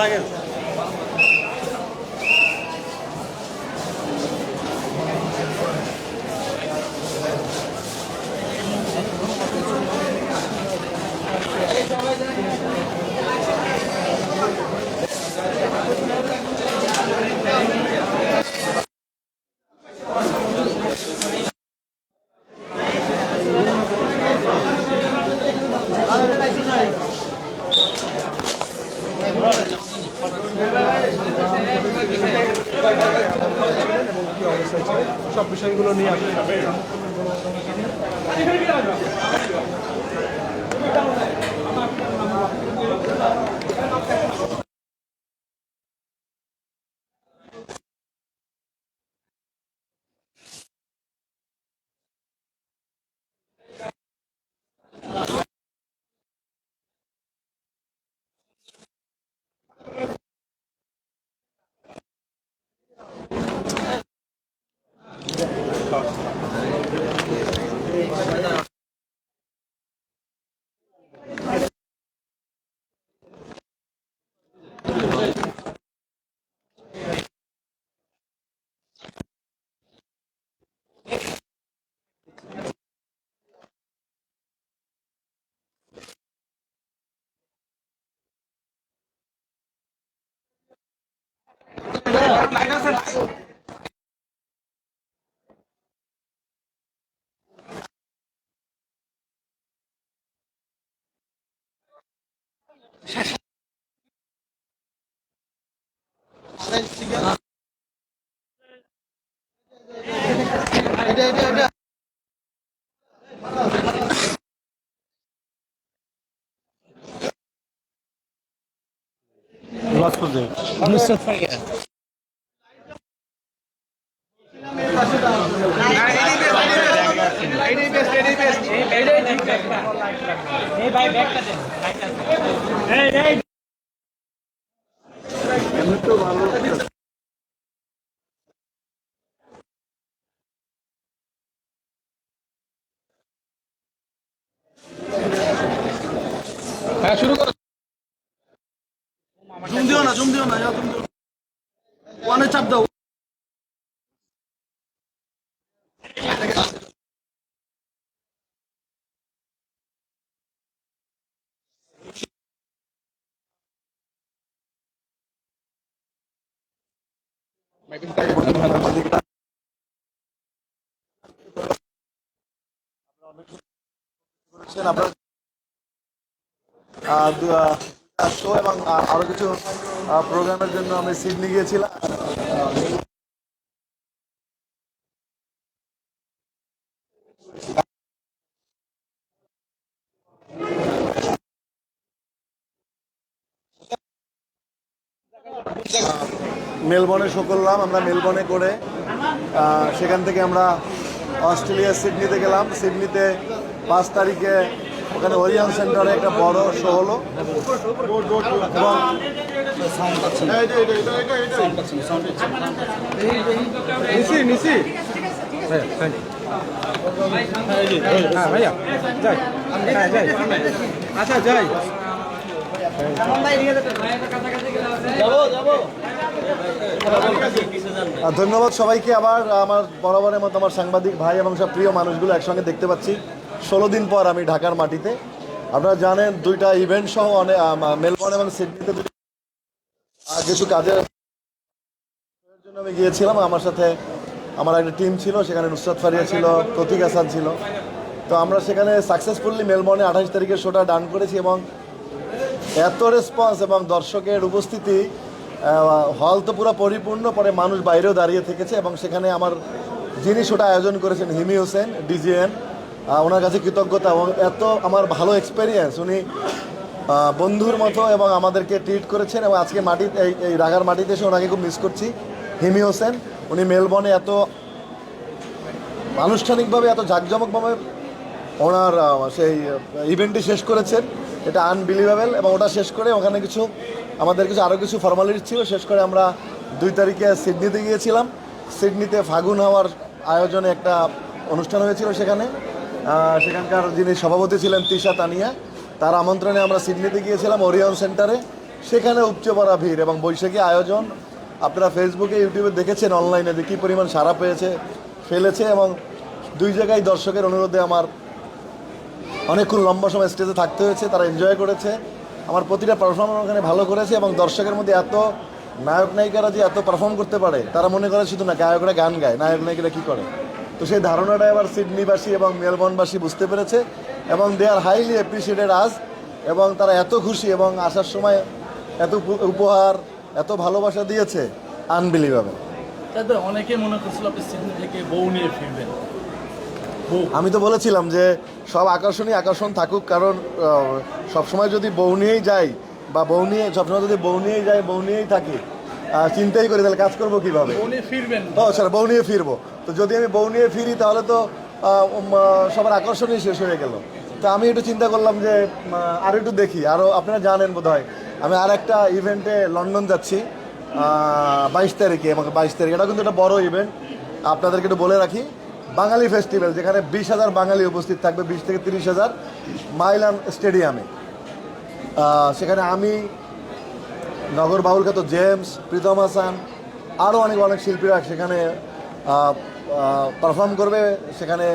Flagel. হ্যাঁ শুরু করো। জুম দিও না, জুম দিও না জুম দিও। ওয়ানে চাপ দাও। আপনারা শো এবং আরও কিছু প্রোগ্রামের জন্য আমি সিডনি গিয়েছিলাম। মেলবর্নে শো করলাম, আমরা মেলবর্নে করে সেখান থেকে আমরা অস্ট্রেলিয়া সিডনিতে গেলাম। সিডনিতে পাঁচ তারিখে ওখানে ওরিয়ন সেন্টারে একটা বড় শো হলো। এবং হ্যাঁ হ্যাঁ। যাই। আচ্ছা যাই। ধন্যবাদ সবাইকে। আবার আমার বরাবরের মতো আমার সাংবাদিক ভাই এবং সব প্রিয় মানুষগুলো একসঙ্গে দেখতে পাচ্ছি। ষোলো দিন পর আমি ঢাকার মাটিতে। আপনারা জানেন দুইটা ইভেন্ট সহ অনেক মেলবোর্ন এবং সিডনিতে কিছু কাজের জন্য আমি গিয়েছিলাম। আমার সাথে আমার একটা টিম ছিল, সেখানে নুসরাত ফারিয়া ছিল, প্রতীক হাসান ছিল। তো আমরা সেখানে সাকসেসফুলি মেলবোর্নে আঠাশ তারিখের শোটা ডান করেছি এবং এত রেসপন্স এবং দর্শকের উপস্থিতি হল তো পুরো পরিপূর্ণ, পরে মানুষ বাইরেও দাঁড়িয়ে থেকেছে এবং সেখানে আমার যিনি শোটা আয়োজন করেছেন, হিমি হোসেন ডিজিএন ওনার কাছে কৃতজ্ঞতা এবং এত আমার ভালো এক্সপেরিয়েন্স উনি বন্ধুর মতো এবং আমাদেরকে ট্রিট করেছেন এবং আজকে মাটি এই এই রাগার মাটিতে এসে ওনাকে খুব মিস করছি। হিমি হোসেন, উনি মেলবর্নে এত আনুষ্ঠানিকভাবে, এত জাঁকজমকভাবে ওনার সেই ইভেন্টটি শেষ করেছেন। এটা আনবিলিভেবল এবং ওটা শেষ করে ওখানে কিছু, আমাদের কিছু আরও কিছু ফর্মালিটি ছিল, শেষ করে আমরা দুই তারিখে সিডনিতে গিয়েছিলাম। সিডনিতে ফাগুন হওয়ার আয়োজনে একটা অনুষ্ঠান হয়েছিল সেখানে। সেখানকার যিনি সভাপতি ছিলেন তিশা তানিয়া, তার আমন্ত্রণে আমরা সিডনিতে গিয়েছিলাম, ওরিয়ন সেন্টারে। সেখানে উপচে পড়া ভিড় এবং বৈশাখী আয়োজন। আপনারা ফেসবুকে, ইউটিউবে দেখেছেন অনলাইনে যে কী পরিমাণ সারা পেয়েছে, ফেলেছে এবং দুই জায়গায় দর্শকের অনুরোধে আমার অনেকক্ষণ লম্বা সময় স্টেজে থাকতে হয়েছে, তারা এনজয় করেছে। আমার প্রতিটা পারফর্মার ওখানে ভালো করেছে এবং দর্শকের মধ্যে এত নায়ক নায়িকারা যে এত পারফর্ম করতে পারে, তারা মনে করে শুধু না, গায়করা গান গায় নায়ক নায়িকারা কী করে? তো সেই ধারণাটা এবার সিডনিবাসী এবং মেলবর্নবাসী বুঝতে পেরেছে এবং দে আর হাইলি অ্যাপ্রিসিয়েটেড আজ এবং তারা এত খুশি এবং আসার সময় এত উপহার এত ভালোবাসা দিয়েছে আনবিলিভেবল। তাদের অনেকে মনে করছিল আপনি সিডনি থেকে বউ নিয়ে ফিরবেন। আমি তো বলেছিলাম যে সব আকর্ষণই আকর্ষণ থাকুক কারণ সবসময় যদি বউ নিয়েই যাই বা বউ নিয়ে সবসময় যদি বউ নিয়েই যাই বউ নিয়েই থাকি চিন্তাই করি তাহলে কাজ করব কীভাবে? বউ নিয়ে ফিরবেন। ও স্যার বউ নিয়ে ফিরবো। তো যদি আমি বউ নিয়ে ফিরি, তাহলে তো সবার আকর্ষণই শেষ হয়ে গেল। তো আমি একটু চিন্তা করলাম যে আরও একটু দেখি। আরও আপনারা জানেন বোধ হয় আমি আর একটা ইভেন্টে লন্ডন যাচ্ছি বাইশ তারিখে, আমাকে বাইশ তারিখে। এটা কিন্তু একটা বড় ইভেন্ট আপনাদেরকে একটু বলে রাখি, বাঙালি ফেস্টিভ্যাল যেখানে বিশ হাজার বাঙালি উপস্থিত থাকবে, বিশ থেকে তিরিশ হাজার মাইলান স্টেডিয়ামে সেখানে আমি, নগর বাউল খ্যাত জেমস প্রীতম হাসান আরও অনেক অনেক শিল্পীরা সেখানে পারফর্ম করবে সেখানে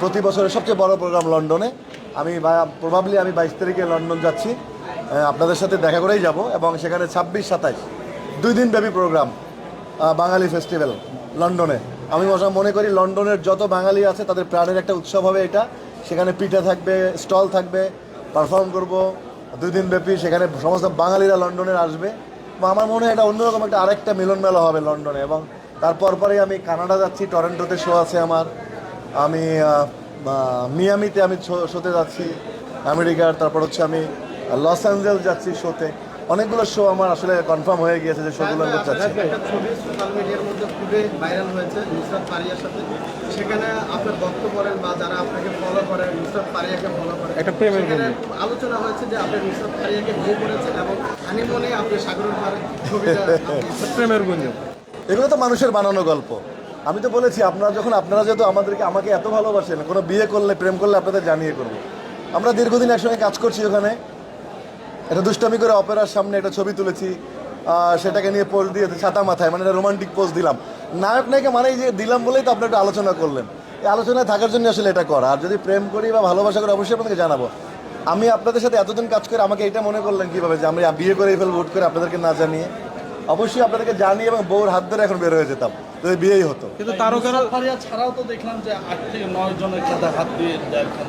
প্রতি বছরের সবচেয়ে বড় প্রোগ্রাম লন্ডনে। আমি প্রবাবলি আমি বাইশ তারিখে লন্ডন যাচ্ছি। আপনাদের সাথে দেখা করেই যাব এবং সেখানে ছাব্বিশ, সাতাইশ, দুই দিন ব্যাপী প্রোগ্রাম বাঙালি ফেস্টিভ্যাল লন্ডনে। আমি মনে করি লন্ডনের যত বাঙালি আছে, তাদের প্রাণের একটা উৎসব হবে এটা। সেখানে পিঠা থাকবে, স্টল থাকবে পারফর্ম করব। দুই দিন ব্যাপী সেখানে সমস্ত বাঙালিরা লন্ডনের আসবে। আমার মনে হয় এটা অন্যরকম একটা আরেকটা মিলন মেলা হবে লন্ডনে। এবং তারপর পরে আমি কানাডা যাচ্ছি টরেন্টোতে শো আছে আমার। আমি মিয়ামিতে আমি শোতে যাচ্ছি আমেরিকার তারপর হচ্ছে আমি লস অ্যাঞ্জেলস যাচ্ছি শোতে অনেকগুলো শো আমার আসলে কনফার্ম হয়ে গিয়েছে যে শোগুলো আমি করতে যাচ্ছি। ছবি সোশ্যাল মিডিয়ার মধ্যে খুবই ভাইরাল হয়েছে নুসরাত পারিয়ার সাথে। সেখানে আপনার ভক্ত করেন বা যারা আপনাকে ফলো করে নুসরাত পারিয়াকে ফলো করে একটা প্রেমের আলোচনা হয়েছে যে আপনি নুসরাত পারিয়াকে বিয়ে করেছেন এবং হানিমুনে আপনি সাগরের পাড়ে ছবিটা আপনি প্রেমের গুঞ্জন এগুলো তো মানুষের বানানো গল্প। আমি তো বলেছি, আপনারা যখন, আপনারা যেহেতু আমাদেরকে, আমাকে এত ভালোবাসেন, কোনো বিয়ে করলে, প্রেম করলে আপনাদের জানিয়ে করব। আমরা দীর্ঘদিন একসঙ্গে কাজ করছি ওখানে। একটা দুষ্টামি করে অপেরার সামনে একটা ছবি তুলেছি সেটাকে নিয়ে পোজ দিয়ে ছাতা মাথায় মানে একটা রোমান্টিক পোজ দিলাম। নায়ক নায়িকা মানেই যে দিলাম বলেই তো আপনি একটু আলোচনা করলেন। এই আলোচনায় থাকার জন্য আসলে এটা করা। আর যদি প্রেম করি বা ভালোবাসা করি, অবশ্যই আপনাকে জানাব। আমি আপনাদের সাথে এতদিন কাজ করে আমাকে এটা মনে করলেন কীভাবে যে আমি বিয়ে করে ফেলব, হুট করে আপনাদেরকে না জানিয়ে। অবশ্যই আপনাদেরকে জানি এবং বউর হাত ধরে এখন বের হয়ে যেতাম। যদি বিয়েই হতো। কিন্তু তারকারা ফারিয়া ছাড়াও তো দেখলাম যে আট থেকে নয় জনের হাত দিয়ে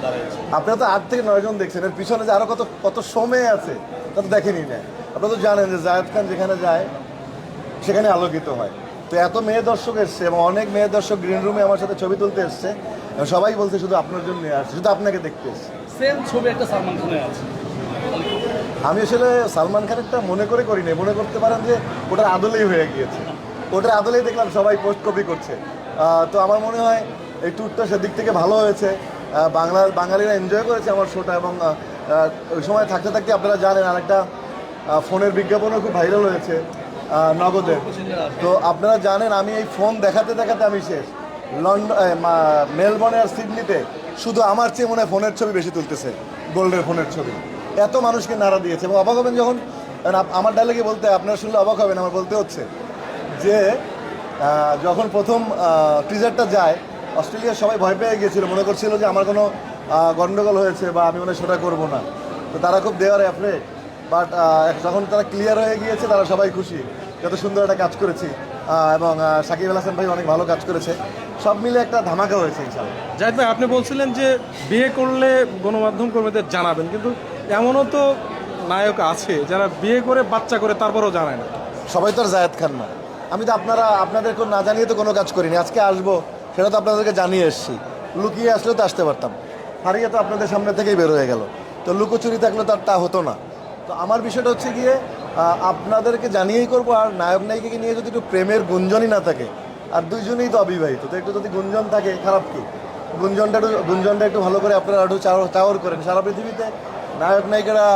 দাঁড়িয়েছে আপনারা তো আট থেকে নয় জন দেখছেন এর পিছনে যে আরও কত কত সময় আছে তা তো দেখেনি না। আপনারা তো জানেন যে জায়েদ খান যেখানে যায় সেখানে আলোকিত হয়। তো এত মেয়ে দর্শক এসছে এবং অনেক মেয়ে দর্শক গ্রিন রুমে আমার সাথে ছবি তুলতে এসছে। এবং সবাই বলছে শুধু আপনার জন্য আসছে শুধু আপনাকে দেখতে এসছে। সেম ছবি একটা সালমান খানের আছে। আমি আসলে সালমান খানেরটা মনে করে করি নাই মনে করতে পারেন যে ওটার আদলেই হয়ে গিয়েছে। ওটার আদলেই দেখলাম সবাই পোস্ট কপি করছে। তো আমার মনে হয় এই ট্যুরটা সেদিক থেকে ভালো হয়েছে। বাংলার বাঙালিরা এনজয় করেছে আমার শোটা এবং ওই সময় থাকতে থাকতে আপনারা জানেন আরেকটা আহ, ফোনের বিজ্ঞাপনও খুব ভাইরাল হয়েছে নগদে। তো আপনারা জানেন আমি এই ফোন দেখাতে দেখাতে আমি শেষ। লন্ডন মেলবর্নে আর সিডনিতে শুধু আমার চেয়ে মনে হয় ফোনের ছবি বেশি তুলতেছে গোল্ডের ফোনের ছবি। এত মানুষকে নাড়া দিয়েছে এবং অবাক হবেন যখন আমার ডায়লগে বলতে আপনারা শুনলে অবাক হবেন, আমার বলতে হচ্ছে যে যখন প্রথম টিজারটা যায়, অস্ট্রেলিয়ার সবাই ভয় পেয়ে গিয়েছিল, মনে করছিল যে আমার কোনো গণ্ডগোল হয়েছে বা আমি মনে সেটা করব না। তো তারা খুব দেওয়ার অ্যাফ্রেড বাট যখন তারা ক্লিয়ার হয়ে গিয়েছে, তারা সবাই খুশি যত সুন্দর একটা কাজ করেছি। এবং সাকিব আল হাসান ভাই অনেক ভালো কাজ করেছে। সব মিলে একটা ধামাকা হয়েছে ইনশাল্লাহ জাহিদ ভাই, আপনি বলছিলেন যে বিয়ে করলে গণমাধ্যম কর্মীদের জানাবেন, কিন্তু এমনও তো নায়ক আছে যারা বিয়ে করে বাচ্চা করে, তারপরও জানায় না। সবাই তো আর জায়েদ খান না। আমি তো আপনারা, আপনাদের কোনো না জানিয়ে তো কোনো কাজ করিনি। আজকে আসব, সেটা তো আপনাদেরকে জানিয়ে এসেছি। লুকিয়ে আসলেও তো আসতে পারতাম। হারিয়ে তো আপনাদের সামনে থেকেই বের হয়ে গেল। তো লুকোচুরি থাকলে তো আর তা হতো না। তো আমার বিষয়টা হচ্ছে গিয়ে আপনাদেরকে জানিয়েই করব, আর নায়ক নায়িকাকে নিয়ে যদি একটু প্রেমের গুঞ্জনই না থাকে, আর দুইজনেই তো অবিবাহিত, তো একটু যদি গুঞ্জন থাকে, খারাপ কি? গুঞ্জনটা একটু গুঞ্জনটা একটু ভালো করে আপনারা একটু চাওয়ার করেন। সারা পৃথিবীতে নায়ক নায়িকারা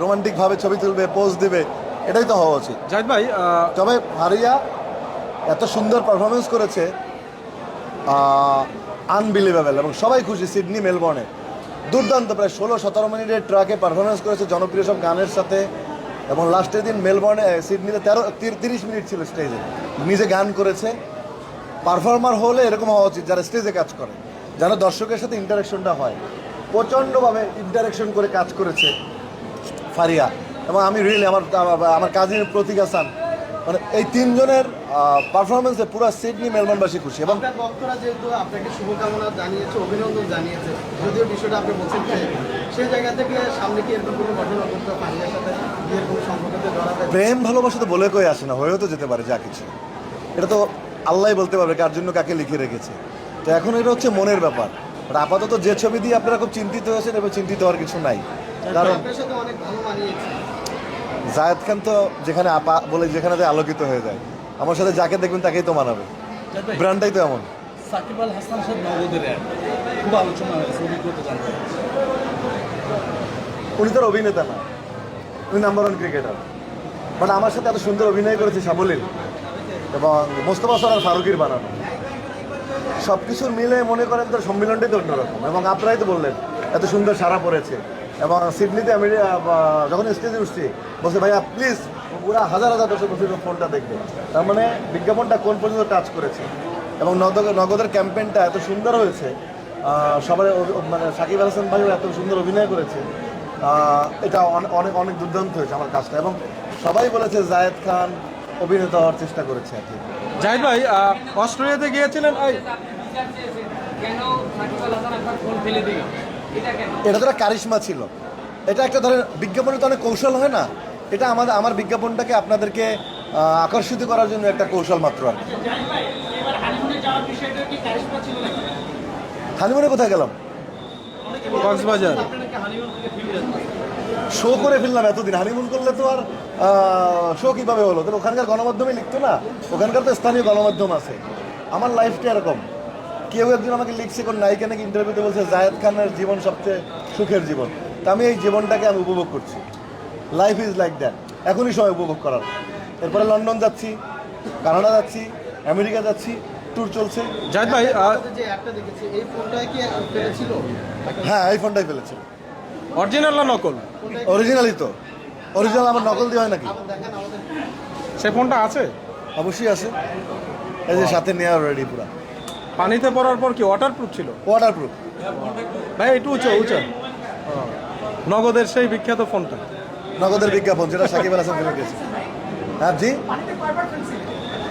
রোমান্টিকভাবে ছবি তুলবে পোজ দিবে এটাই তো হওয়া উচিত। জাহিদ ভাই তবে হারিয়া এত সুন্দর পারফরমেন্স করেছে আনবিলিভেবল এবং সবাই খুশি সিডনি মেলবর্নে। দুর্দান্ত প্রায় ষোলো সতেরো মিনিটের ট্রাকে পারফরমেন্স করেছে জনপ্রিয় সব গানের সাথে এবং লাস্টের দিন মেলবর্নে সিডনিতে তেরো তির- তিরিশ মিনিট ছিল স্টেজে। নিজে গান করেছে। পারফর্মার হলে এরকম হওয়া উচিত যারা স্টেজে কাজ করে যেন দর্শকের সাথে ইন্টারাকশনটা হয়। প্রচণ্ডভাবে ইন্টারাকশন করে কাজ করেছে ফারিয়া। এবং আমি রিয়েলি আমার আমার কাজিন প্রতীক আসান মানে এই তিনজনের পারফরমেন্সে পুরো সিডনি মেলবোর্নবাসী খুশি। এবং ভক্তরা যেহেতু আপনাকে শুভকামনা জানিয়েছে অভিনন্দন জানিয়েছে যদিও বিষয়টা আপনি বলছেন সেই জায়গা থেকে সামনে কি এরকম কোনো ঘটনা ঘটতে পারিয়ার সাথে প্রেম ভালোবাসা তো বলে কই আসে না হয়েও তো যেতে পারে যা কিছু। এটা তো আল্লাহ বলতে পারবে কার জন্য কাকে লিখে রেখেছে। তো এখন এটা হচ্ছে মনের ব্যাপার। আর আপাতত যে ছবি দিয়ে আপনারা খুব চিন্তিত হয়েছেন এবং চিন্তিত হওয়ার কিছু নাই। কারণ জায়েদ খান তো যেখানে আপা বলে যেখানে আলোকিত হয়ে যায়। আমার সাথে যাকে দেখবেন তাকেই তো মানাবে। ব্র্যান্ডটাই তো এমন। সাকিব আল হাসান সাহেব নগদের খুব আলোচনা হয়েছে অভিজ্ঞতা জানতে উনি তোর অভিনেতা না। উনি নাম্বার ওয়ান ক্রিকেটার বাট আমার সাথে এত সুন্দর অভিনয় করেছে সাবলীল এবং মোস্তফা সরার ফারুকির বানানো। সব কিছুর মিলে মনে করেন তো সম্মিলনটাই তো অন্যরকম। এবং আপনারাই তো বললেন, এত সুন্দর সারা পড়েছে। এবং সিডনিতে আমি যখন স্টেজে উঠছি, বলছে, ভাইয়া প্লিজ পুরা হাজার হাজার দর্শক বসে ফোনটা দেখবে। তার মানে বিজ্ঞাপনটা কোন পর্যন্ত টাচ করেছে? এবং নগদ, নগদের ক্যাম্পেইনটা এত সুন্দর হয়েছে সবার মানে সাকিব আল হাসান ভাইও এত সুন্দর অভিনয় করেছে এটা অনেক অনেক অনেক দুর্দান্ত হয়েছে আমার কাজটা। এবং সবাই বলেছে, জায়েদ খান অভিনেতা হওয়ার চেষ্টা করেছে আর কি। জাহিদ ভাই অস্ট্রেলিয়াতে গিয়েছিলেন? এটা কেন? তো একটা কারিশমা ছিল। এটা একটা ধরেন বিজ্ঞাপনে তো অনেক কৌশল হয় না? এটা আমাদের আমার বিজ্ঞাপনটাকে আপনাদেরকে আকর্ষিত করার জন্য একটা কৌশল মাত্র আর হানিমুনে কোথায় গেলাম? কক্সবাজার। শো করে ফেললাম এতদিন। হানিমুন করলে তো আর শো কীভাবে হলো? তাহলে ওখানকার গণমাধ্যমে লিখতো না? ওখানকার তো স্থানীয় গণমাধ্যম আছে। আমার লাইফটা এরকম। কেউ একজন আমাকে লিখছে কোন নায়িকা নাকি ইন্টারভিউতে বলছে জায়েদ খানের জীবন সবচেয়ে সুখের জীবন। তা আমি এই জীবনটাকে আমি উপভোগ করছি। লাইফ ইজ লাইক দ্যাট এখনই সময় উপভোগ করার। এরপরে লন্ডন যাচ্ছি কানাডা যাচ্ছি আমেরিকা যাচ্ছি ট্যুর চলছে। জাহিদ ভাই আহ, আপনাদের যে একটা দেখেছি এই ফোনটা কি ফেলেছিল হ্যাঁ এই ফোনটাই ফেলেছে অরিজিনাল না নকল? অরিজিনালই তো। অরিজিনাল আমার নকল দিয়ে হয় নাকি? দেখেন আমাদের। সে ফোনটা আছে? অবশ্যই আছে। এই যে সাথে নেওয়া রেডি পুরা। পানিতে পড়ার পর কি ওয়াটারপ্রুফ ছিল? ওয়াটার প্রুফ ভাই একটু উঁচু উঁচু। নগদের সেই বিখ্যাত ফোনটা। নগদের বিজ্ঞাপন যেটা সাকিব আল হাসান ফেলে গেছে হ্যাঁ জি?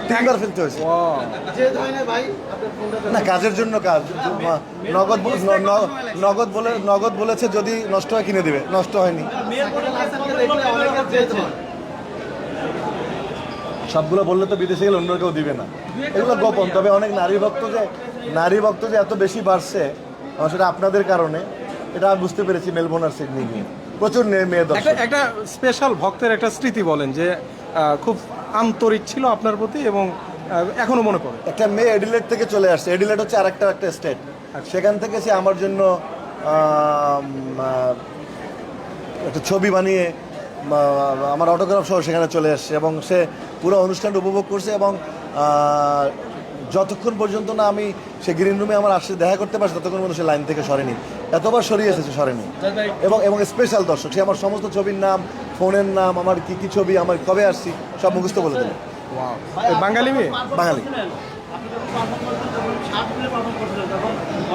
তিনবার ফেলতে হয়েছে। যে ধরনের ভাই না কাজের জন্য কাজ। নগদ নগদ বলে নগদ বলেছে যদি নষ্ট হয় কিনে দিবে। নষ্ট হয়নি সাকিব আল হাসানকে দেখলে অনেকের জেদ হয় সবগুলো বললে তো বিদেশে গেলে অন্য কেউ দিবে না। এগুলো গোপন। তবে অনেক নারী ভক্ত যে নারী ভক্ত যে এত বেশি বাড়ছে সেটা আপনাদের কারণে এটা আমি বুঝতে পেরেছি মেলবোর্ন আর সিডনি নিয়ে। প্রচুর মেয়ে দর্শক। একটা স্পেশাল ভক্তের একটা স্মৃতি বলেন যে খুব আন্তরিক ছিল আপনার প্রতি এবং এখনও মনে পড়ে। একটা মেয়ে এডিলেট থেকে চলে আসছে। এডিলেট হচ্ছে আরেকটা একটা একটা স্টেট সেখান থেকে সে আমার জন্য একটা ছবি বানিয়ে আমার অটোগ্রাফ সহ সেখানে চলে আসছে এবং সে পুরো অনুষ্ঠানটা উপভোগ করছে এবং যতক্ষণ পর্যন্ত না আমি সে গ্রিন রুমে আমার আসছে দেখা করতে পারছি ততক্ষণ পর্যন্ত সে লাইন থেকে সরেনি। এতবার সরিয়ে এসেছে সরেনি। এবং এবং স্পেশাল দর্শক সে আমার সমস্ত ছবির নাম ফোনের নাম আমার কি কি ছবি আমার কবে আসছি সব মুখস্থ বলে দিল বাঙালি মেয়ে? বাঙালি।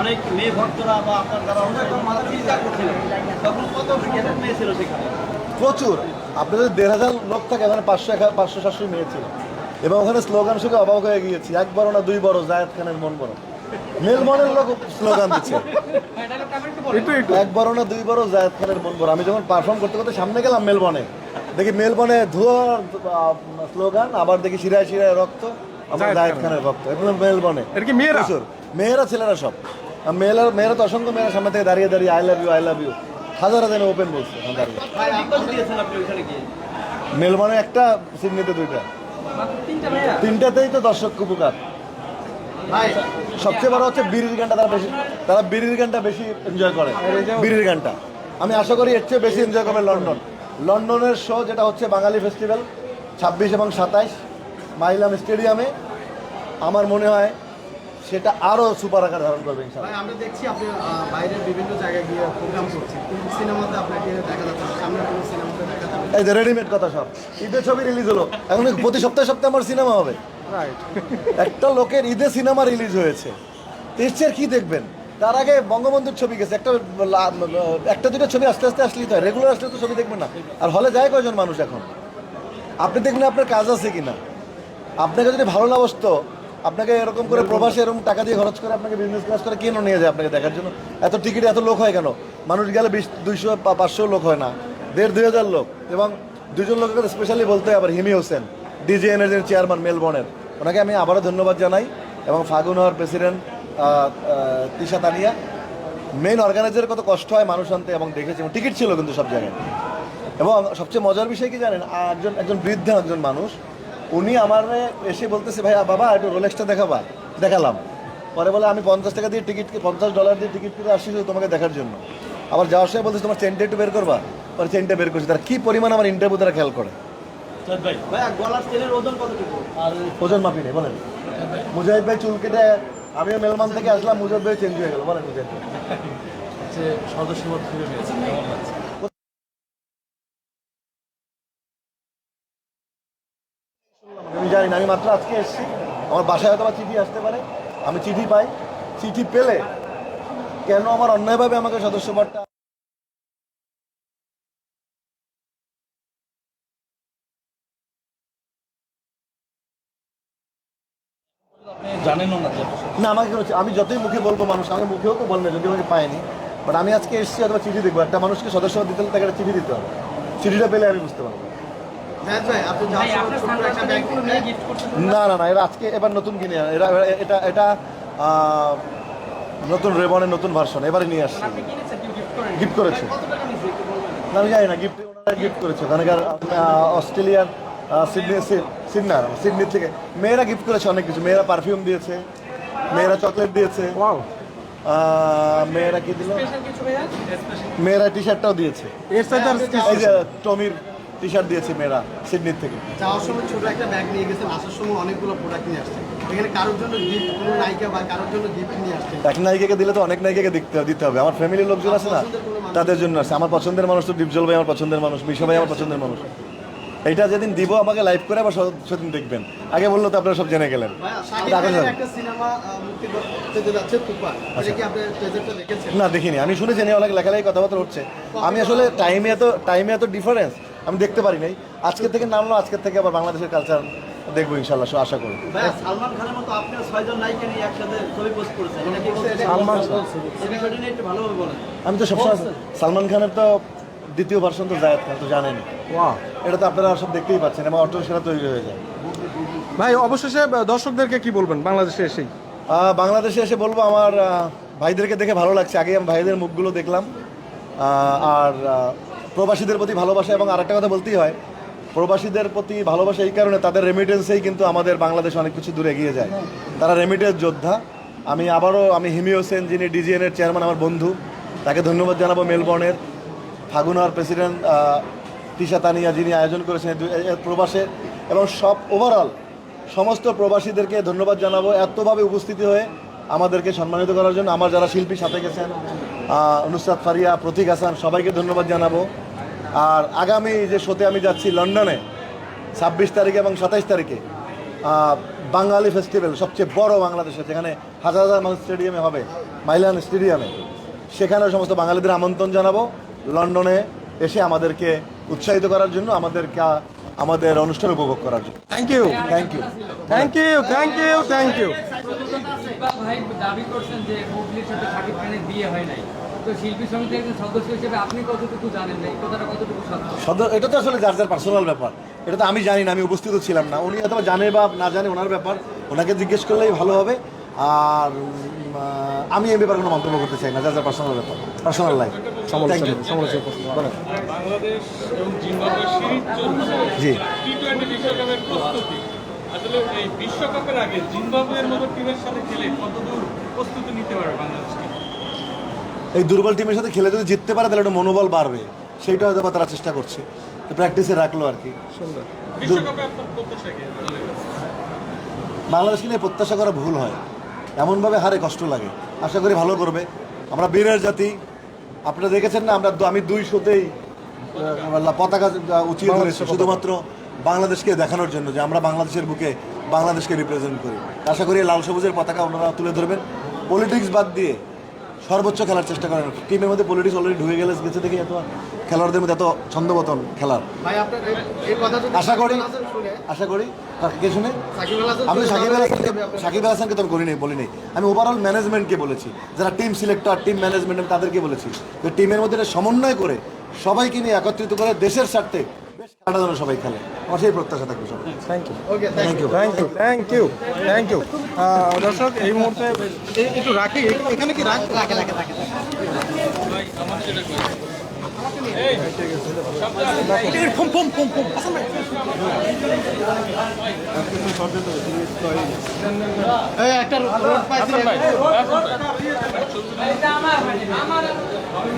অনেক মেয়ে ভক্তরা বা আপনার প্রচুর। আপনাদের দেড় হাজার লোক থাকে এখানে পাঁচশো এক পাঁচশো সাতশো মেয়ে ছিল। এবং ওখানে স্লোগান শুনে অবাক হয়ে গিয়েছি এক বড় না দুই বড় জায়েদ খানের মন বড়। মেলবনের লোক স্লোগান দিচ্ছে। এক বড় না দুই বড় জায়েদ খানের মন বড়। আমি যখন পারফর্ম করতে করতে সামনে গেলাম মেলবনে দেখি মেলবনে ধোয়ার স্লোগান আবার দেখি শিরায় শিরায় রক্ত আমার জায়েদ খানের। রক্ত। এগুলো মেলবনে মেয়েরা? মেয়েরা ছেলেরা সব। মেয়েরা মেয়েরা তো অসংখ্য মেয়েরা সামনে থেকে দাঁড়িয়ে দাঁড়িয়ে I love you I love you হাজার হাজার ওপেন বলছে মেলবনে একটা সিডনিতে দুইটা। তিনটা তিনটাতেই তো দর্শক উপকার। সবচেয়ে বড় হচ্ছে বিড়ির গানটা তারা বেশি তারা বিড়ির গানটা বেশি এনজয় করে বিড়ির গানটা। আমি আশা করি এর চেয়ে বেশি এনজয় করবে লন্ডন। লন্ডনের শো যেটা হচ্ছে বাঙালি ফেস্টিভ্যাল ছাব্বিশ এবং সাতাইশ মাইলাম স্টেডিয়ামে আমার মনে হয় সেটা আরও সুপার আকার ধারণ করবে ইনশাল্লাহ আমরা দেখছি আপনি বাইরের বিভিন্ন জায়গায় গিয়ে প্রোগ্রাম করছেন। কিন্তু সিনেমাতে আপনাকে দেখা যাচ্ছে সামনে কোনো সিনেমাতে দেখা যাবে এই যে রেডিমেড কথা সব। ঈদের ছবি রিলিজ হলো। এখন প্রতি সপ্তাহে সপ্তাহে আমার সিনেমা হবে? একটা লোকের ঈদে সিনেমা রিলিজ হয়েছে। এর কি দেখবেন? তার আগে বঙ্গবন্ধুর ছবি গেছে। একটা লা- একটা দুটো ছবি আস্তে আস্তে আসলেই তো রেগুলার আসলে তো ছবি দেখবেন না। আর হলে যায় কয়জন মানুষ এখন? আপনি দেখবেন আপনার কাজ আছে কিনা? আপনাকে যদি ভালো না বসতো আপনাকে এরকম করে প্রবাসে এরকম টাকা দিয়ে খরচ করে আপনাকে বিজনেস ক্লাস করে কেন নিয়ে যায় আপনাকে দেখার জন্য? এত টিকিট এত লোক হয় কেন? মানুষ গেলে বিশ, দুইশো পাঁচশো লোক হয় না। দেড়, দুই হাজার লোক। এবং দুজন লোকের কথা স্পেশালি বলতে আবার হিমি হোসেন ডিজিএনের যে চেয়ারম্যান মেলবর্নের ওনাকে আমি আবারও ধন্যবাদ জানাই। এবং ফাগুন হওয়ার প্রেসিডেন্ট তিশা তানিয়া। মেইন অর্গানাইজারের কত কষ্ট হয় মানুষ আনতে এবং দেখেছি। এবং টিকিট ছিল কিন্তু সব জায়গায়। এবং সবচেয়ে মজার বিষয় কি জানেন? একজন একজন বৃদ্ধ, একজন মানুষ। উনি আমার এসে বলতেছে ভাই বাবা একটু রোলেক্সটা দেখাবা। দেখালাম। পরে বলে আমি পঞ্চাশ টাকা দিয়ে টিকিট পঞ্চাশ ডলার দিয়ে টিকিট কিনে আসছি তোমাকে দেখার জন্য। আবার যাওয়ার সময় বলতেছে তোমার চেনটা একটু বের করবা? পরে চেনটা বের করছি। তারা কি পরিমাণ আমার ইন্টারভিউ তারা খেয়াল করে? ওজন কতটুকু? আর ওজন মাপি নেই বলেন। মুজাহিদ ভাই। চুল কেটে আমিও মেলমান থেকে আসলাম মুজাহিদ ভাই চেঞ্জ হয়ে গেল বলেন মুজাহিদ ভাই। হচ্ছে না আমি মাত্র আজকে এসেছি। আমার বাসায় হয়তো বা চিঠি আসতে পারে। আমি চিঠি পাই। চিঠি পেলে কেন আমার অন্যায়ভাবে আমাকে সদস্যপদটা জানেনও না, আমাকে আমি যতই মুখে বলব মানুষ, আমাকে মুখেও তো বলবে যদি আমাকে পায়নি বাট আমি আজকে এসেছি অথবা চিঠি দেখব। একটা মানুষকে সদস্য দিতে হলে তাকে একটা চিঠি দিতে হবে। চিঠিটা পেলে আমি বুঝতে পারব। না না না এরা আজকে এবার নতুন কিনে আনে। এরা এটা এটা নতুন রেবনের নতুন ভার্সন এবারে নিয়ে আসছে। আপনি কিনেছেন কেউ গিফট করেছে। না, আমি জানি না গিফট ওনারা গিফট করেছে। ওখানকার অস্ট্রেলিয়ার আহ, সিডনি সি- সিডনা সিডনি থেকে। মেয়েরা গিফট করেছে অনেক কিছু। মেয়েরা পারফিউম দিয়েছে মেয়েরা চকলেট দিয়েছে। ওয়াও মেয়েরা কি দিল? মেয়েরা টি শার্টটাও দিয়েছে। টমির টি শার্ট দিয়েছে মেয়েরা সিডনির থেকে। যাওয়ার সময় ছোট একটা ব্যাগ নিয়ে গেছেন আসার সময় অনেকগুলো প্রোডাক্ট নিয়ে আসছেন এখানে কারোর জন্য গিফট কোনো নায়িকা বা কারোর জন্য গিফট নিয়ে আসছেন এক নায়িকাকে দিলে তো অনেক নায়িকাকে দিতে দিতে হবে। আমার ফ্যামিলির লোকজন আছে না তাদের জন্য আছে। আমার পছন্দের মানুষ তো ডিপজল ভাই আমার পছন্দের মানুষ মিশো ভাই আমার পছন্দের মানুষ। এইটা যেদিন দিব আমাকে লাইভ করে আবার সেদিন দেখবেন। আগে বলল তো আপনারা সব জেনে গেলেন। এটা দেখেছেন? না দেখিনি। আমি শুনেছি অনেক লেখালেখি কথাবার্তা হচ্ছে। আমি আসলে টাইমে এত টাইমে এত ডিফারেন্স আমি দেখতে পারি নাই। আজকে থেকে নামলো আজকের থেকে আবার বাংলাদেশের কালচার দেখব ইনশাল্লাহ আশা করি। সালমান খানের মতো আপনিও ছয়জন নায়িকা নিয়ে একসাথে ছবি পোস্ট করেছেন। এটা কি বলছেন সালমান এই বিষয়টা নিয়ে একটু ভালোভাবে বলেন। আমি তো সবসময় সালমান খানের তো দ্বিতীয় ভার্সন তো জায়দ খান তো জানেন এটা তো আপনারা সব দেখতেই পাচ্ছেন এবং অটো সেটা তৈরি হয়ে যায়। ভাই অবশেষে দর্শকদেরকে কি বলবেন বাংলাদেশে এসেই? বাংলাদেশে এসে বলব আমার ভাইদেরকে দেখে ভালো লাগছে। আগে আমি ভাইদের মুখগুলো দেখলাম। আর প্রবাসীদের প্রতি ভালোবাসা এবং আরেকটা কথা বলতেই হয়, প্রবাসীদের প্রতি ভালোবাসা এই কারণে তাদের রেমিটেন্সেই কিন্তু আমাদের বাংলাদেশ অনেক কিছু দূরে এগিয়ে যায়। তারা রেমিটেন্স যোদ্ধা। আমি আবারও, আমি হিমি হোসেন, যিনি ডিজিএনের চেয়ারম্যান আমার বন্ধু, তাকে ধন্যবাদ জানাব মেলবর্নের। ফাগুনার প্রেসিডেন্ট তিশা তানিয়া, যিনি আয়োজন করেছেন প্রবাসে। এবং সব ওভারঅল সমস্ত প্রবাসীদেরকে ধন্যবাদ জানাব এতভাবে উপস্থিতি হয়ে আমাদেরকে সম্মানিত করার জন্য। আমার যারা শিল্পী সাথে গেছেন নুসরাত ফারিয়া, প্রতীক হাসান, সবাইকে ধন্যবাদ জানাব। আর আগামী যে শোতে আমি যাচ্ছি লন্ডনে ছাব্বিশ তারিখে এবং সাতাইশ তারিখে বাঙালি ফেস্টিভ্যাল সবচেয়ে বড় বাংলাদেশে যেখানে হাজার হাজার মানুষ স্টেডিয়ামে হবে মাইলান স্টেডিয়ামে সেখানেও সমস্ত বাঙালিদের আমন্ত্রণ জানাব। লন্ডনে এসে আমাদেরকে উৎসাহিত করার জন্য আমাদেরকে আমাদের অনুষ্ঠান উপভোগ করার জন্য। Thank you thank you thank you thank you thank you দাবি করছেন যে বিয়ে হয় নাই। তো শিল্পী সমিতির একজন সদস্য হিসেবে আপনি কতটুকু জানেন না? এই কথাটা কতটুকু সত্য? সদর এটা তো আসলে যার যার পার্সোনাল ব্যাপার। এটা তো আমি জানি না আমি উপস্থিত ছিলাম না। উনি অথবা জানে বা না জানে ওনার ব্যাপার। ওনাকে জিজ্ঞেস করলেই ভালো হবে। আর আমি এই ব্যাপারে কোনো মন্তব্য করতে চাই না যার যার পার্সোনাল ব্যাপার। পার্সোনাল লাইফ বাংলাদেশ জি। আসলে এই বিশ্বকাপের আগে জিম্বাবুয়ের মতো টিমের সাথে খেলে কতদূর প্রস্তুতি নিতে পারবে বাংলাদেশকে এই দুর্বল টিমের সাথে খেলে যদি জিততে পারে তাহলে একটু মনোবল বাড়বে। সেইটা হয়তো তারা চেষ্টা করছে। প্র্যাকটিসে রাখল আর কি? বাংলাদেশকে নিয়ে প্রত্যাশা করা ভুল হয়। এমনভাবে হারে কষ্ট লাগে। আশা করি ভালো করবে। আমরা বীরের জাতি। আপনারা দেখেছেন না আমরা আমি দুই শোতেই পতাকা উঁচিয়ে ধরেছি। শুধুমাত্র বাংলাদেশকে দেখানোর জন্য যে আমরা বাংলাদেশের বুকে বাংলাদেশকে রিপ্রেজেন্ট করি। আশা করি লাল সবুজের পতাকা ওনারা তুলে ধরবেন। পলিটিক্স বাদ দিয়ে সর্বোচ্চ খেলার চেষ্টা করেন। টিমের মধ্যে পলিটিক্স অলরেডি ঢুকে গেলে গেছে দেখে এত খেলোয়াড়দের মধ্যে এত ছন্দপতন খেলার। আশা করি আশা করি। আর কে শুনে? আমি সাকিব আল হাসানকে সাকিব আল হাসানকে তো আমি করিনি বলিনি। আমি ওভারঅল ম্যানেজমেন্টকে বলেছি। যারা টিম সিলেক্টর টিম ম্যানেজমেন্ট আমি তাদেরকে বলেছি। যে টিমের মধ্যে সমন্বয় করে সবাইকে নিয়ে একত্রিত করে দেশের স্বার্থে বেশ খেলাটা যেন সবাই খেলে। আমার সেই প্রত্যাশা থাকবে সবাই thank you thank you thank you thank you thank you দর্শক এই মুহূর্তে একটু রাখি। এখানে কি রাখ? রাখে রাখে রাখে।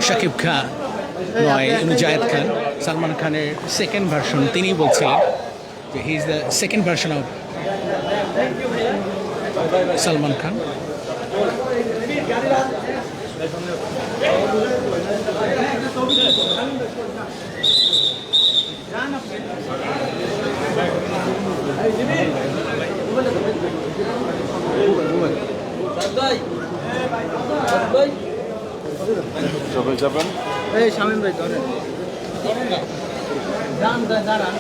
শাকিব খান। নয় জায়েদ খান। সালমান খানের সেকেন্ড ভার্সন তিনি বলছিলেন যে he is the second version of Salman Khan. এই শামিম ভাই ধরেন। দাঁড়ান দাঁড়ান।